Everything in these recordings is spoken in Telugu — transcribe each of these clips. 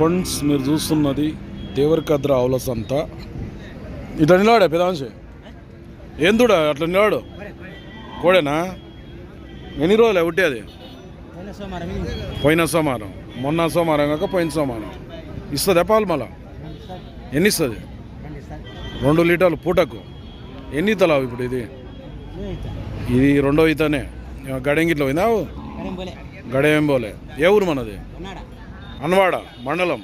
ఫ్రెండ్స్ మీరు చూస్తున్నది దేవరకద్ర ఆవుల సంత. ఇట్లా నిలవాడే పెదాంశ. ఏం దూడ అట్లా నిలవాడు కోడేనా? ఎన్ని రోజులు ఒకటి అది? పోయిన సోమవారం మొన్న సోమవారం కాక పోయిన సోమవారం. ఇస్తుంది పాలు మళ్ళా? ఎన్ని ఇస్తుంది రెండు లీటర్లు పూటకు. ఎన్ని తలావు ఇప్పుడు ఇది? ఇది రెండో ఈతనే. గడెంగిట్లో పోయినావు గడేం పోలే ఏ ఊరు మనది? అన్వాడ మండలం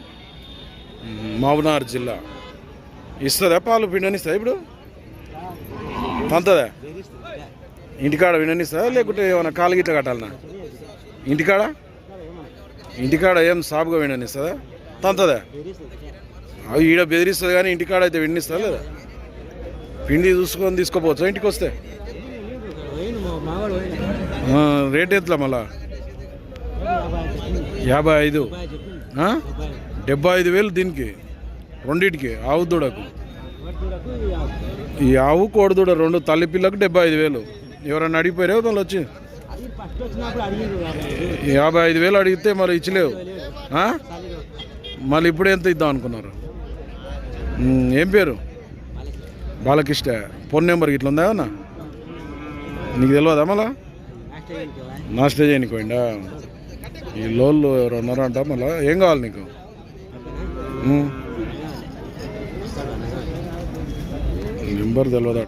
మ్, మహబూబ్నగర్ జిల్లా. ఇస్తుందా పాలు పిండనిస్తా ఇప్పుడు? తంతదా? ఇంటికాడ విననిస్తుందా లేకుంటే ఏమైనా కాలు గిట్ల కట్టాలనా? ఇంటికాడ? ఇంటికాడ ఏం సాపుగా విననిస్తుందా తంతదా? అవి ఈడ బెదిరిస్తుంది కానీ ఇంటికాడ అయితే వినిస్తుందా లేదా? పిండి చూసుకొని తీసుకోపోవచ్చు ఇంటికి వస్తే రేట్ ఎట్లా మళ్ళా? యాభై ఐదు? డెబ్బై ఐదు వేలు దీనికి. రెండింటికి. ఆవు దూడకు ఈ ఆవు కోడిదూడ రెండు తల్లి పిల్లకు డెబ్బై ఐదు వేలు. ఎవరన్నా అడిగిపోయారే? వాళ్ళు వచ్చి? యాభై ఐదు వేలు అడిగితే మరి ఇచ్చలేవు? మళ్ళీ ఇప్పుడు ఎంత ఇద్దాం అనుకున్నారు? ఏం పేరు? బాలకృష్ణ. ఫోన్ నెంబర్ ఇట్లా ఉందా ఏమన్నా? నీకు తెలియదా మళ్ళా? నా స్టేజ్ అయిపోయిందా ఈ లోళ్ళు ఎవరు ఉన్నారంట మళ్ళా? ఏం కావాలి నీకు? నెంబర్ తెలియదా